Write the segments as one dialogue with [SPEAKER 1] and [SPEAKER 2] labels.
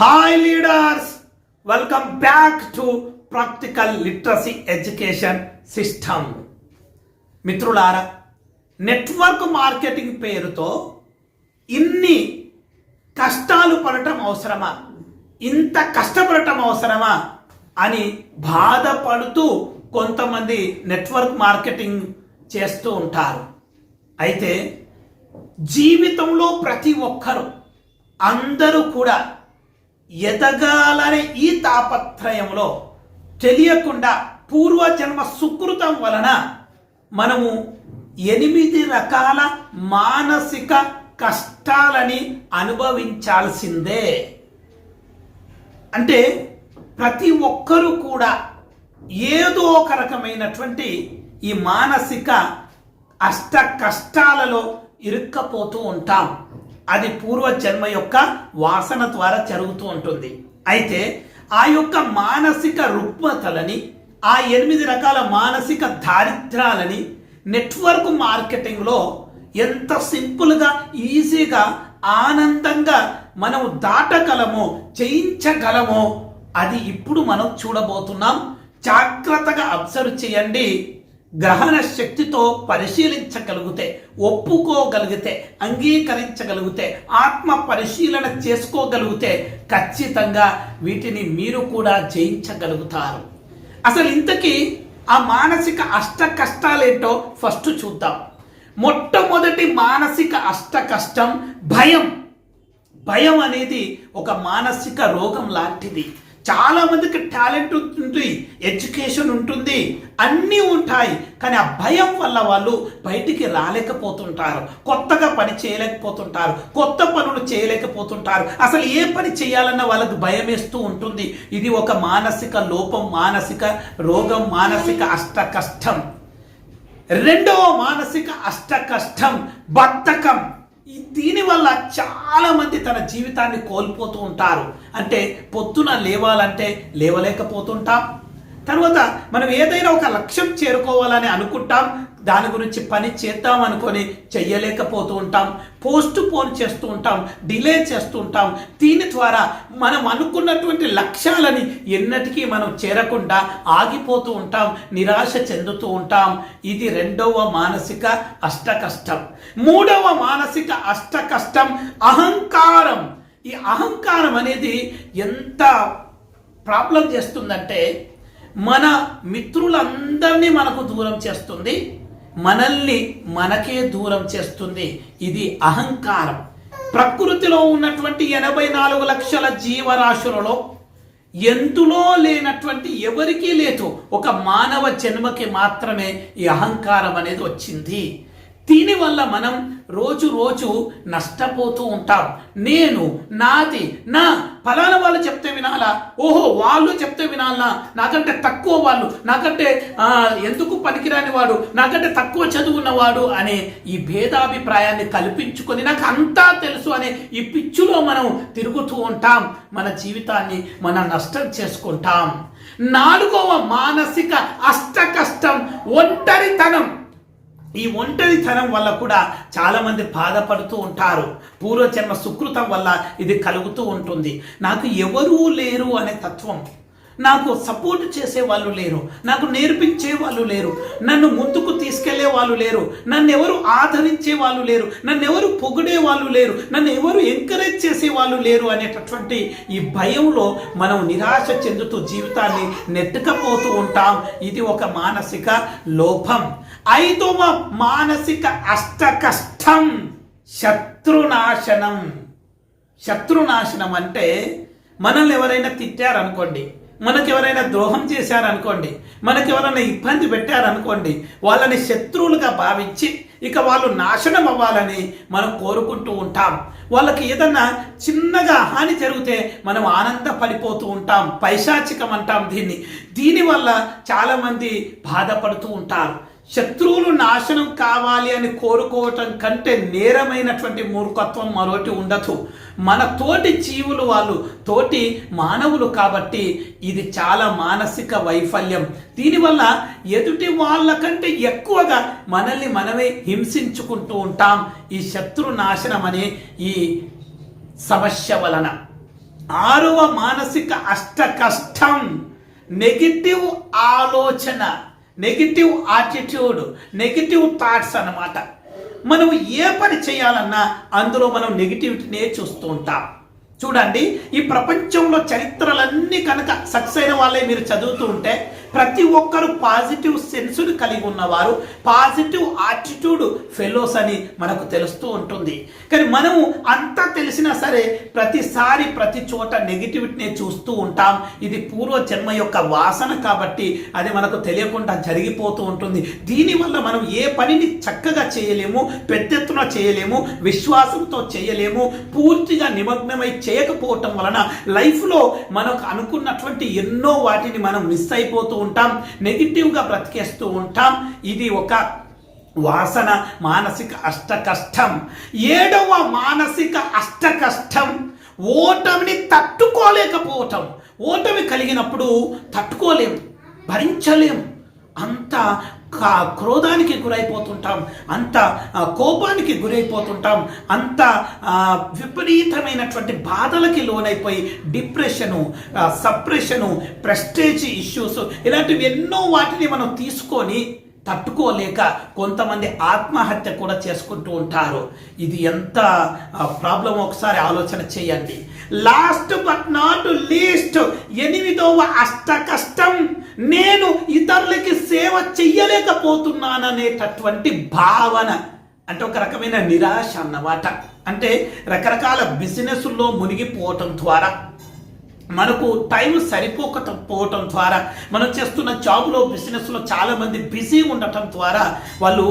[SPEAKER 1] Hi leaders welcome back to practical literacy education system మిత్రులారా network marketing పేరుతో ఇన్ని కష్టాలు పడటం అవసరమా? ఇంత కష్టపడటం అవసరమా? అని బాధపడుతూ కొంతమంది నెట్వర్క్ మార్కెటింగ్ చేస్తూ ఉంటారు. అయితే జీవితంలో ప్రతి ఒక్కరూ అందరూ కూడా ఎదగాలనే ఈ తాపత్రయంలో తెలియకుండా పూర్వజన్మ సుకృతం వలన మనము ఎనిమిది రకాల మానసిక కష్టాలని అనుభవించాల్సిందే. అంటే ప్రతి ఒక్కరూ కూడా ఏదో ఒక రకమైనటువంటి ఈ మానసిక అష్ట కష్టాలలో ఇరుక్కపోతూ ఉంటాం. అది పూర్వ జన్మ యొక్క వాసన ద్వారా జరుగుతూ ఉంటుంది. అయితే ఆ యొక్క మానసిక రుగ్మతలని ఆ ఎనిమిది రకాల మానసిక దారిద్రాలని నెట్వర్క్ మార్కెటింగ్లో ఎంత సింపుల్గా ఈజీగా ఆనందంగా మనం దాటగలమో చేయించగలమో అది ఇప్పుడు మనం చూడబోతున్నాం. జాగ్రత్తగా అబ్జర్వ్ చేయండి. గ్రహణ శక్తితో పరిశీలించగలిగితే ఒప్పుకోగలిగితే అంగీకరించగలిగితే ఆత్మ పరిశీలన చేసుకోగలిగితే ఖచ్చితంగా వీటిని మీరు కూడా జయించగలుగుతారు. అసలు ఇంతకీ ఆ మానసిక అష్ట కష్టాలేంటో ఫస్ట్ చూద్దాం. మొట్టమొదటి మానసిక అష్ట కష్టం భయం. భయం అనేది ఒక మానసిక రోగం లాంటిది. చాలా మందికి టాలెంట్ ఉంటుంది ఎడ్యుకేషన్ ఉంటుంది అన్నీ ఉంటాయి. కానీ ఆ భయం వల్ల వాళ్ళు బయటికి రాలేకపోతుంటారు. కొత్తగా పని చేయలేకపోతుంటారు. కొత్త పనులు చేయలేకపోతుంటారు. అసలు ఏ పని చేయాలన్న వాళ్ళకి భయం వేస్తూ ఉంటుంది. ఇది ఒక మానసిక లోపం మానసిక రోగం మానసిక అష్ట కష్టం రెండవ మానసిక అష్ట కష్టం బద్ధకం. దీనివల్ల చాలా మంది తన జీవితాన్ని కోల్పోతూ ఉంటారు. అంటే పొద్దున లేవాలంటే లేవలేకపోతుంటాం. తర్వాత మనం ఏదైనా ఒక లక్ష్యం చేరుకోవాలని అనుకుంటాం. దాని గురించి పని చేద్దాం అనుకొని చెయ్యలేకపోతూ ఉంటాం. పోస్ట్ పోన్ చేస్తూ ఉంటాం. డిలే చేస్తూ ఉంటాం. దీని ద్వారా మనం అనుకున్నటువంటి లక్ష్యాలని ఎన్నటికీ మనం చేరకుండా ఆగిపోతూ ఉంటాం. నిరాశ చెందుతూ ఉంటాం. ఇది రెండవ మానసిక అష్ట కష్టం మూడవ మానసిక అష్ట కష్టం అహంకారం. ఈ అహంకారం అనేది ఎంత ప్రాబ్లం చేస్తుందంటే మన మిత్రులందరినీ మనకు దూరం చేస్తుంది. మనల్ని మనకే దూరం చేస్తుంది. ఇది అహంకారం. ప్రకృతిలో ఉన్నటువంటి ఎనభై నాలుగు లక్షల జీవరాశులలో ఎందులో లేనటువంటి ఎవరికీ లేదు. ఒక మానవ జన్మకి మాత్రమే ఈ అహంకారం అనేది వచ్చింది. దీనివల్ల మనం రోజు రోజు నష్టపోతూ ఉంటాం. నేను నాది నా ఫలానా వాళ్ళు చెప్తే వినాలా? ఓహో వాళ్ళు చెప్తే వినాలా? నాకంటే తక్కువ వాళ్ళు నాకంటే ఎందుకు పనికిరాని వాడు నాకంటే తక్కువ చదువున్నవాడు అనే ఈ భేదాభిప్రాయాన్ని కల్పించుకొని నాకు అంతా తెలుసు అనే ఈ పిచ్చులో మనం తిరుగుతూ ఉంటాం. మన జీవితాన్ని మనం నష్టం చేసుకుంటాం. నాలుగవ మానసిక అష్ట కష్టం ఒంటరితనం. ఈ ఒంటరితనం వల్ల కూడా చాలామంది బాధపడుతూ ఉంటారు. పూర్వజన్మ సుకృతం వల్ల ఇది కలుగుతూ ఉంటుంది. నాకు ఎవరూ లేరు అనే తత్వం. నాకు సపోర్ట్ చేసే వాళ్ళు లేరు. నాకు నేర్పించే వాళ్ళు లేరు. నన్ను ముందుకు తీసుకెళ్ళే వాళ్ళు లేరు. నన్ను ఎవరు ఆదరించే వాళ్ళు లేరు. నన్ను ఎవరు పొగిడే వాళ్ళు లేరు. నన్ను ఎవరు ఎంకరేజ్ చేసే వాళ్ళు లేరు అనేటటువంటి ఈ భయంలో మనం నిరాశ చెందుతూ జీవితాన్ని నెట్టుకపోతూ ఉంటాం. ఇది ఒక మానసిక లోపం. ఐదవ మానసిక అష్ట కష్టం శత్రునాశనం. శత్రునాశనం అంటే మనల్ని ఎవరైనా తిట్టారనుకోండి మనకి ఎవరైనా ద్రోహం చేశారనుకోండి మనకి ఎవరైనా ఇబ్బంది పెట్టారనుకోండి వాళ్ళని శత్రువులుగా భావించి ఇక వాళ్ళు నాశనం అవ్వాలని మనం కోరుకుంటూ ఉంటాం. వాళ్ళకి ఏదన్నా చిన్నగా హాని జరిగితే మనం ఆనందపడిపోతూ ఉంటాం పైశాచికం అంటాం దీన్ని. దీనివల్ల చాలామంది బాధపడుతూ ఉంటారు. శత్రువులు నాశనం కావాలి అని కోరుకోవటం కంటే నేరమైనటువంటి మూర్ఖత్వం మరొకటి ఉండదు. మన తోటి జీవులు వాళ్ళు తోటి మానవులు కాబట్టి ఇది చాలా మానసిక వైఫల్యం. దీనివల్ల ఎదుటి వాళ్ళకంటే ఎక్కువగా మనల్ని మనమే హింసించుకుంటూ ఉంటాం. ఈ శత్రు నాశనం అనే ఈ సమస్య వలన. ఆరవ మానసిక అష్ట కష్టం నెగిటివ్ ఆలోచన. నెగిటివ్ యాటిట్యూడ్ నెగిటివ్ థాట్స్ అన్నమాట. మనం ఏ పని చేయాలన్నా అందులో మనం నెగిటివిటీనే చూస్తూ ఉంటాం. చూడండి ఈ ప్రపంచంలో చరిత్రలన్నీ కనుక సక్సెస్ అయిన వాళ్ళే మీరు చదువుతూ ఉంటే ప్రతి ఒక్కరు పాజిటివ్ సెన్సుని కలిగి ఉన్నవారు పాజిటివ్ ఆటిట్యూడ్ ఫెలోస్ అని మనకు తెలుస్తూ ఉంటుంది. కానీ మనము అంతా తెలిసినా సరే ప్రతిసారి ప్రతి చోట నెగిటివిటీని చూస్తూ ఉంటాం. ఇది పూర్వ జన్మ యొక్క వాసన కాబట్టి అది మనకు తెలియకుండా జరిగిపోతూ ఉంటుంది. దీనివల్ల మనం ఏ పనిని చక్కగా చేయలేము పెద్దెత్తున చేయలేము విశ్వాసంతో చేయలేము పూర్తిగా నిమగ్నమై చేయకపోవటం వలన లైఫ్లో మనకు అనుకున్నటువంటి ఎన్నో వాటిని మనం మిస్ అయిపోతూ ఉంటాం నెగిటివ్గా బ్రతికేస్తూ ఉంటాం. ఇది ఒక వాసన మానసిక అష్ట కష్టం ఏడవ మానసిక అష్ట కష్టం ఓటమిని తట్టుకోలేకపోవటం. ఓటమి కలిగినప్పుడు తట్టుకోలేము భరించలేము అంత క్రోధానికి గురైపోతుంటాం అంత కోపానికి గురైపోతుంటాం అంత విపరీతమైనటువంటి బాధలకి లోనైపోయి డిప్రెషను సప్రెషను ప్రెస్టేజ్ ఇష్యూస్ ఇలాంటివి ఎన్నో వాటిని మనం తీసుకొని తట్టుకోలేక కొంతమంది ఆత్మహత్య కూడా చేసుకుంటూ ఉంటారు. ఇది ఎంత ప్రాబ్లం ఒకసారి ఆలోచన చేయండి. లాస్ట్ బట్ నాట్ లీస్ట్ ఎనిమిదవ అష్ట కష్టం నేను ఇతరులకి సేవ చెయ్యలేకపోతున్నాననేటటువంటి భావన. అంటే ఒక రకమైన నిరాశ అన్నమాట. అంటే రకరకాల బిజినెస్లో మునిగిపోవటం ద్వారా మనకు టైం సరిపోకపోవటం ద్వారా మనం చేస్తున్న జాబ్లో బిజినెస్లో చాలామంది బిజీ ఉండటం ద్వారా వాళ్ళు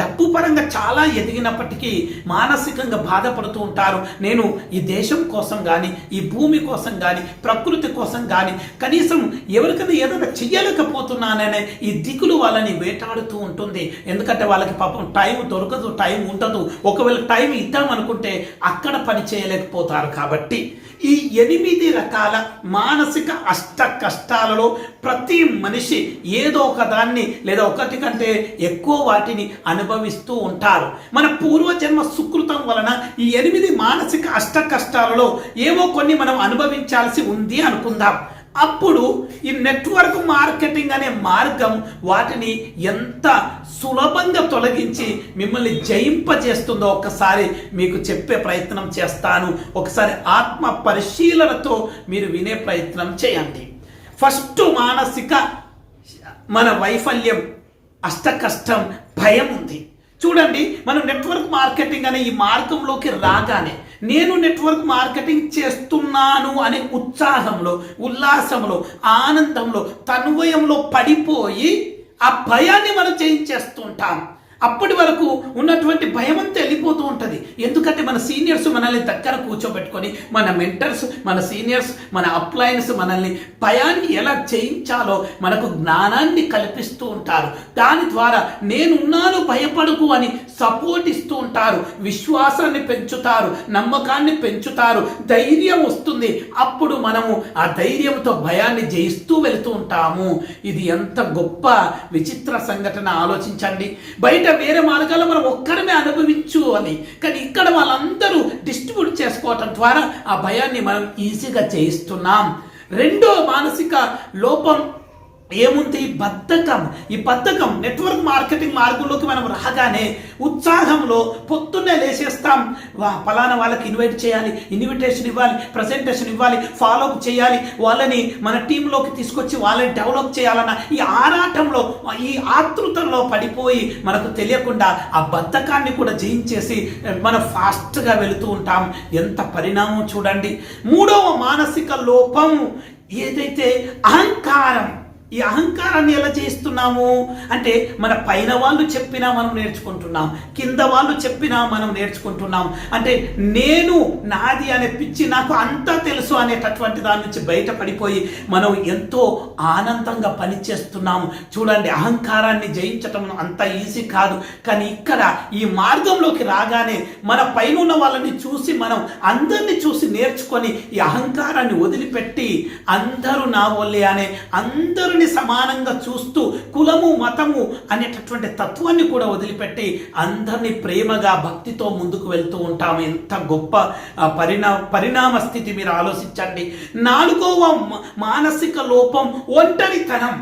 [SPEAKER 1] డబ్బు పరంగా చాలా ఎదిగినప్పటికీ మానసికంగా బాధపడుతూ ఉంటారు. నేను ఈ దేశం కోసం కానీ ఈ భూమి కోసం కానీ ప్రకృతి కోసం కానీ కనీసం ఎవరికైనా ఏదైనా చెయ్యలేకపోతున్నాననే ఈ దిగులు వాళ్ళని వేటాడుతూ ఉంటుంది. ఎందుకంటే వాళ్ళకి పాపం టైం దొరకదు టైం ఉండదు. ఒకవేళ టైం ఇద్దామనుకుంటే అక్కడ పని చేయలేకపోతారు కాబట్టి ఈ ఎనిమిది రకాల మానసిక అష్ట కష్టాలలో ప్రతి మనిషి ఏదో ఒక దాన్ని లేదా ఒకటి కంటే ఎక్కువ వాటిని అనుభవిస్తూ ఉంటారు. మన పూర్వజన్మ సుకృతం వలన ఈ ఎనిమిది మానసిక అష్ట కష్టాలలో ఏవో కొన్ని మనం అనుభవించాల్సి ఉంది అనుకుందాం. అప్పుడు ఈ నెట్వర్క్ మార్కెటింగ్ అనే మార్గం వాటిని ఎంత సులభంగా తొలగించి మిమ్మల్ని జయింపజేస్తుందో ఒకసారి మీకు చెప్పే ప్రయత్నం చేస్తాను. ఒకసారి ఆత్మ పరిశీలనతో మీరు వినే ప్రయత్నం చేయండి. ఫస్ట్ మానసిక మన వైఫల్యం అష్ట కష్టం భయం ఉంది. చూడండి మనం నెట్వర్క్ మార్కెటింగ్ అనే ఈ మార్గంలోకి రాగానే నేను నెట్వర్క్ మార్కెటింగ్ చేస్తున్నాను అనే ఉత్సాహంలో ఉల్లాసంలో ఆనందంలో తన్వయంలో పడిపోయి ఆ భయాన్ని మనం జయించేస్తుంటాం అప్పటి వరకు ఉన్నటువంటి భయం అంతా వెళ్ళిపోతూ ఉంటుంది. ఎందుకంటే మన సీనియర్స్ మనల్ని దగ్గర కూర్చోబెట్టుకొని మన మెంటర్స్ మన సీనియర్స్ మన అప్లయన్స్ మనల్ని భయాన్ని ఎలా చేయించాలో మనకు జ్ఞానాన్ని కల్పిస్తూ ఉంటారు. దాని ద్వారా నేనున్నాను భయపడకు అని సపోర్ట్ ఇస్తూ ఉంటారు. విశ్వాసాన్ని పెంచుతారు నమ్మకాన్ని పెంచుతారు. ధైర్యం వస్తుంది. అప్పుడు మనము ఆ ధైర్యంతో భయాన్ని జయిస్తూ వెళుతూ ఉంటాము. ఇది ఎంత గొప్ప విచిత్ర సంఘటన ఆలోచించండి. బయట వేరే మార్గాల్లో మనం ఒక్కరమే అనుభవించు అని. కానీ ఇక్కడ వాళ్ళందరూ డిస్ట్రిబ్యూట్ చేసుకోవటం ద్వారా ఆ భయాన్ని మనం ఈజీగా చేయిస్తున్నాం. రెండో మానసిక లోపం ఏముంది? ఈ బద్ధకం. ఈ బద్ధకం నెట్వర్క్ మార్కెటింగ్ మార్గంలోకి మనం రాగానే ఉత్సాహంలో పొద్దున్నే లేచేస్తాం వా ఫలానా వాళ్ళకి ఇన్వైట్ చేయాలి ఇన్విటేషన్ ఇవ్వాలి ప్రజెంటేషన్ ఇవ్వాలి ఫాలోఅప్ చేయాలి. వాళ్ళని మన టీంలోకి తీసుకొచ్చి వాళ్ళని డెవలప్ చేయాలన్న ఈ ఆరాటంలో ఈ ఆతృతంలో పడిపోయి మనకు తెలియకుండా ఆ బద్ధకాన్ని కూడా జయించేసి మనం ఫాస్ట్గా వెళుతూ ఉంటాం. ఎంత పరిణామం చూడండి. మూడవ మానసిక లోపం ఏదైతే అహంకారం ఈ అహంకారాన్ని ఎలా చేస్తున్నాము అంటే మన పైన వాళ్ళు చెప్పినా మనం నేర్చుకుంటున్నాం. కింద వాళ్ళు చెప్పినా మనం నేర్చుకుంటున్నాం. అంటే నేను నాది అనే పిచ్చి నాకు అంతా తెలుసు అనేటటువంటి దాని నుంచి బయటపడిపోయి మనం ఎంతో ఆనందంగా పనిచేస్తున్నాము చూడండి అహంకారాన్ని జయించటం అంత ఈజీ కాదు. కానీ ఇక్కడ ఈ మార్గంలోకి రాగానే మన పైన ఉన్న వాళ్ళని చూసి మనం అందరిని చూసి నేర్చుకొని ఈ అహంకారాన్ని వదిలిపెట్టి అందరూ నా వల్లే అనే అందరూ అందరినీ సమానంగా చూస్తూ కులము మతము అనేటటువంటి తత్వాన్ని కూడా వదిలిపెట్టి అందరినీ ప్రేమగా భక్తితో ముందుకు వెళ్తూ ఉంటాము. ఎంత గొప్ప పరిణా పరిణామ స్థితి మీరు ఆలోచించండి. నాలుగవ మానసిక లోపం ఒంటరితనం.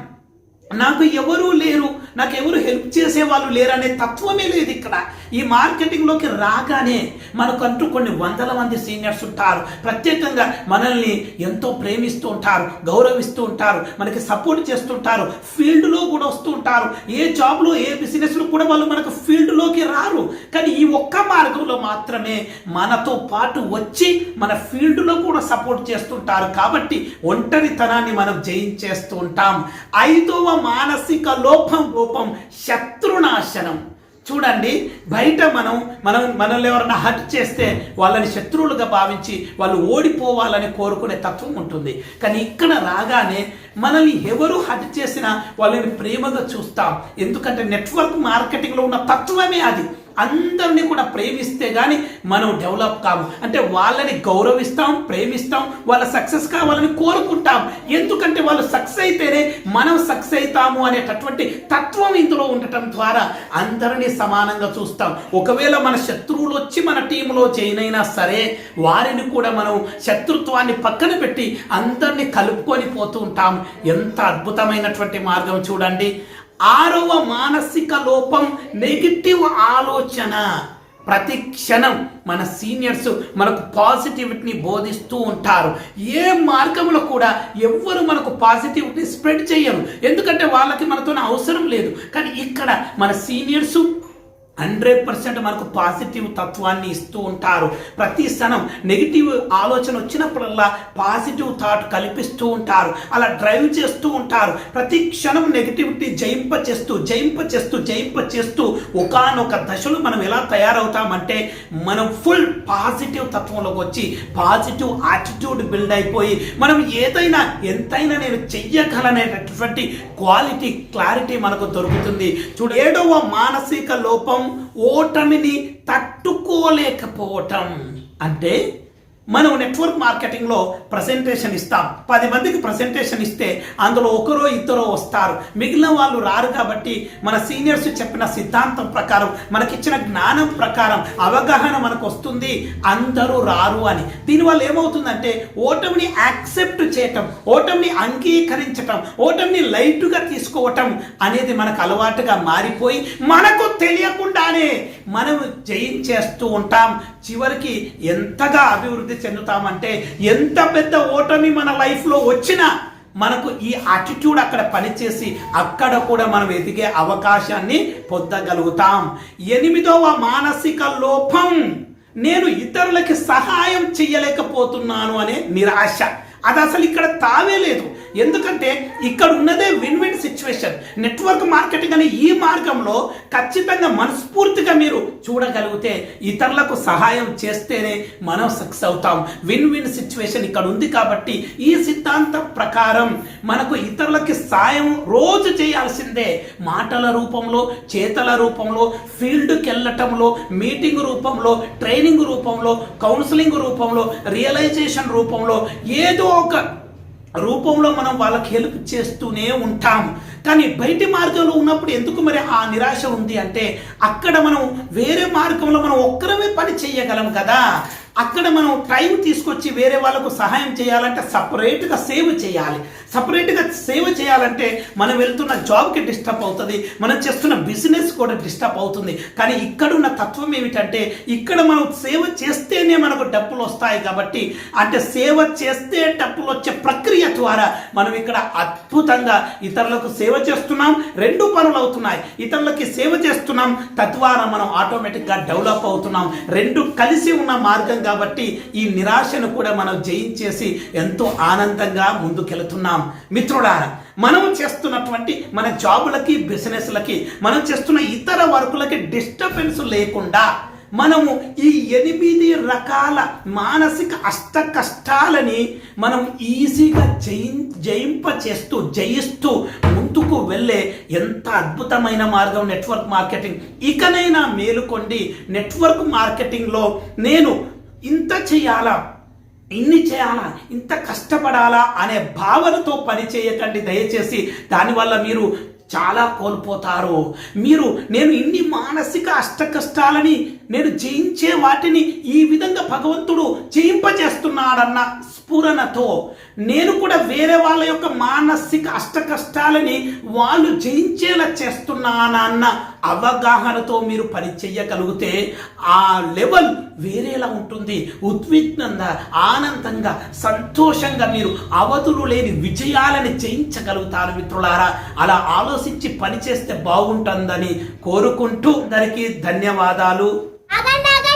[SPEAKER 1] నాకు ఎవరూ లేరు నాకు ఎవరు హెల్ప్ చేసే వాళ్ళు లేరనే తత్వమే లేదు ఇక్కడ. ఈ మార్కెటింగ్లోకి రాగానే మనకంటూ కొన్ని వందల మంది సీనియర్స్ ఉంటారు. ప్రత్యేకంగా మనల్ని ఎంతో ప్రేమిస్తూ ఉంటారు గౌరవిస్తూ ఉంటారు మనకి సపోర్ట్ చేస్తుంటారు ఫీల్డ్లో కూడా వస్తూ ఉంటారు. ఏ జాబ్లో ఏ బిజినెస్లో కూడా వాళ్ళు మనకు ఫీల్డ్లోకి రారు. కానీ ఈ ఒక్క మార్గంలో మాత్రమే మనతో పాటు వచ్చి మన ఫీల్డ్లో కూడా సపోర్ట్ చేస్తుంటారు కాబట్టి ఒంటరితనాన్ని మనం జయించేస్తూ ఉంటాం. ఐదవ మానసిక లోపం కోపం శత్రునాశనం. చూడండి బయట మనం మనం మనల్ని ఎవరైనా హట్ చేస్తే వాళ్ళని శత్రువులుగా భావించి వాళ్ళు ఓడిపోవాలని కోరుకునే తత్వం ఉంటుంది. కానీ ఇక్కడ రాగానే మనల్ని ఎవరు హట్ చేసినా వాళ్ళని ప్రేమగా చూస్తాం. ఎందుకంటే నెట్వర్క్ మార్కెటింగ్లో ఉన్న తత్వమే అది. అందరినీ కూడా ప్రేమిస్తే కానీ మనం డెవలప్ కాము. అంటే వాళ్ళని గౌరవిస్తాం ప్రేమిస్తాం వాళ్ళ సక్సెస్ కావాలని కోరుకుంటాం. ఎందుకంటే వాళ్ళు సక్సెస్ అయితేనే మనం సక్సెస్ అవుతాము అనేటటువంటి తత్వం ఇందులో ఉండటం ద్వారా అందరినీ సమానంగా చూస్తాం. ఒకవేళ మన శత్రువులు వచ్చి మన టీంలో జాయిన్ అయినా సరే వారిని కూడా మనం శత్రుత్వాన్ని పక్కన పెట్టి అందరినీ కలుపుకొని పోతూ ఉంటాం. ఎంత అద్భుతమైనటువంటి మార్గం చూడండి. ఆరవ మానసిక లోపం నెగిటివ్ ఆలోచన. ప్రతి క్షణం మన సీనియర్స్ మనకు పాజిటివిటీని బోధిస్తూ ఉంటారు. ఏ మార్గంలో కూడా ఎవ్వరు మనకు పాజిటివిటీ స్ప్రెడ్ చేయరు. ఎందుకంటే వాళ్ళకి మనతో అవసరం లేదు. కానీ ఇక్కడ మన సీనియర్స్ హండ్రెడ్ పర్సెంట్ మనకు పాజిటివ్ తత్వాన్ని ఇస్తూ ఉంటారు. ప్రతి క్షణం నెగిటివ్ ఆలోచన వచ్చినప్పుడల్లా పాజిటివ్ థాట్ కల్పిస్తూ ఉంటారు. అలా డ్రైవ్ చేస్తూ ఉంటారు. ప్రతి క్షణం నెగిటివిటీ జయింప చేస్తూ జయింప చేస్తూ జయింప చేస్తూ ఒకానొక దశలో మనం ఎలా తయారవుతామంటే మనం ఫుల్ పాజిటివ్ తత్వంలోకి వచ్చి పాజిటివ్ యాటిట్యూడ్ బిల్డ్ అయిపోయి మనం ఏదైనా ఎంతైనా నేను చెయ్యగలనేటటువంటి క్వాలిటీ క్లారిటీ మనకు దొరుకుతుంది. చూడు ఏడవ మానసిక లోపం ఓటమిని తట్టుకోలేకపోవటం. అంటే మనం నెట్వర్క్ మార్కెటింగ్లో ప్రజెంటేషన్ ఇస్తాం. పది మందికి ప్రజెంటేషన్ ఇస్తే అందులో ఒకరో ఇద్దరో వస్తారు. మిగిలిన వాళ్ళు రారు కాబట్టి మన సీనియర్స్ చెప్పిన సిద్ధాంతం ప్రకారం మనకిచ్చిన జ్ఞానం ప్రకారం అవగాహన మనకు వస్తుంది. అందరూ రారు అని. దీనివల్ల ఏమవుతుందంటే ఓటమిని యాక్సెప్ట్ చేయటం ఓటమిని అంగీకరించటం ఓటమిని లైట్గా తీసుకోవటం అనేది మనకు అలవాటుగా మారిపోయి మనకు తెలియకుండానే మనం జయించేస్తూ ఉంటాం. చివరికి ఎంతగా అభివృద్ధి చెందుతామంటే ఎంత పెద్ద ఓటమి మన లైఫ్లో వచ్చినా మనకు ఈ అటిట్యూడ్ అక్కడ పనిచేసి అక్కడ కూడా మనం ఎదిగే అవకాశాన్ని పొందగలుగుతాం. ఎనిమిదవ మానసిక లోపం. నేను ఇతరులకి సహాయం చేయలేకపోతున్నాను అనే నిరాశ. అది అసలు ఇక్కడ తావే లేదు. ఎందుకంటే ఇక్కడ ఉన్నదే win win situation network marketing అనే ఈ మార్గంలో ఖచ్చితంగా మనస్ఫూర్తిగా మీరు చూడగలిగితే ఇతరులకు సహాయం చేస్తేనే మనం సక్సెస్ అవుతాం. విన్ విన్ సిచ్యువేషన్ ఇక్కడ ఉంది కాబట్టి ఈ సిద్ధాంతం ప్రకారం మనకు ఇతరులకి సాయం రోజు చేయాల్సిందే. మాటల రూపంలో చేతల రూపంలో ఫీల్డ్కి వెళ్ళటంలో మీటింగ్ రూపంలో ట్రైనింగ్ రూపంలో కౌన్సిలింగ్ రూపంలో రియలైజేషన్ రూపంలో ఏదో ఒక రూపంలో మనం వాళ్ళకి హెల్ప్ చేస్తూనే ఉంటాం. కానీ బయటి మార్గంలో ఉన్నప్పుడు ఎందుకు మరి ఆ నిరాశ ఉంది అంటే అక్కడ మనం వేరే మార్గంలో మనం ఒక్కరమే పని చేయగలం కదా. అక్కడ మనం టైం తీసుకొచ్చి వేరే వాళ్ళకు సహాయం చేయాలంటే సపరేట్గా సేవ్ చేయాలి. సపరేట్గా సేవ్ చేయాలంటే మనం వెళ్తున్న జాబ్కి డిస్టర్బ్ అవుతుంది మనం చేస్తున్న బిజినెస్ కూడా డిస్టర్బ్ అవుతుంది. కానీ ఇక్కడున్న తత్వం ఏమిటంటే ఇక్కడ మనం సేవ చేస్తేనే మనకు డబ్బులు వస్తాయి కాబట్టి అంటే సేవ చేస్తే డబ్బులు వచ్చే ప్రక్రియ ద్వారా మనం ఇక్కడ అద్భుతంగా ఇతరులకు సేవ చేస్తున్నాం రెండు పనులు అవుతున్నాయి. ఇతరులకి సేవ చేస్తున్నాం తద్వారా మనం ఆటోమేటిక్గా డెవలప్ అవుతున్నాం. రెండు కలిసి ఉన్న మార్గంగా కాబట్టి ఈ నిరాశను కూడా మనం జయించేసి ఎంతో ఆనందంగా ముందుకెళ్తున్నాం. మిత్రుడారా మనం చేస్తున్నటువంటి మన జాబులకి బిజినెస్లకి మనం చేస్తున్న ఇతర వర్కులకి డిస్టర్బెన్స్ లేకుండా మనము ఈ ఎనిమిది రకాల మానసిక అష్ట కష్టాలని మనం ఈజీగా జయి జయింప చేస్తూ జయిస్తూ ముందుకు వెళ్ళే ఎంత అద్భుతమైన మార్గం నెట్వర్క్ మార్కెటింగ్. ఇకనైనా మేలుకొండి నెట్వర్క్ మార్కెటింగ్లో నేను ఇంత చేయాలా? ఇన్ని చేయాలా? ఇంత కష్టపడాలా? అనే భావనతో పని చేయకండి దయచేసి. దానివల్ల మీరు చాలా కోల్పోతారు. మీరు నేను ఇన్ని మానసిక అష్ట కష్టాలని నేను జయించే వాటిని ఈ విధంగా భగవంతుడు జయింపజేస్తున్నాడన్న స్ఫురణతో నేను కూడా వేరే వాళ్ళ యొక్క మానసిక అష్ట కష్టాలని వాళ్ళు జయించేలా చేస్తున్నానన్న అవగాహనతో మీరు పని చెయ్యగలిగితే ఆ లెవెల్ వేరేలా ఉంటుంది. ఉద్విగ్నంగా ఆనందంగా సంతోషంగా మీరు అవధులు లేని విజయాలని జయించగలుగుతారు మిత్రులారా. అలా ఆలోచించి పనిచేస్తే బాగుంటుందని కోరుకుంటూ అందరికీ ధన్యవాదాలు.
[SPEAKER 2] Aganda, aganda.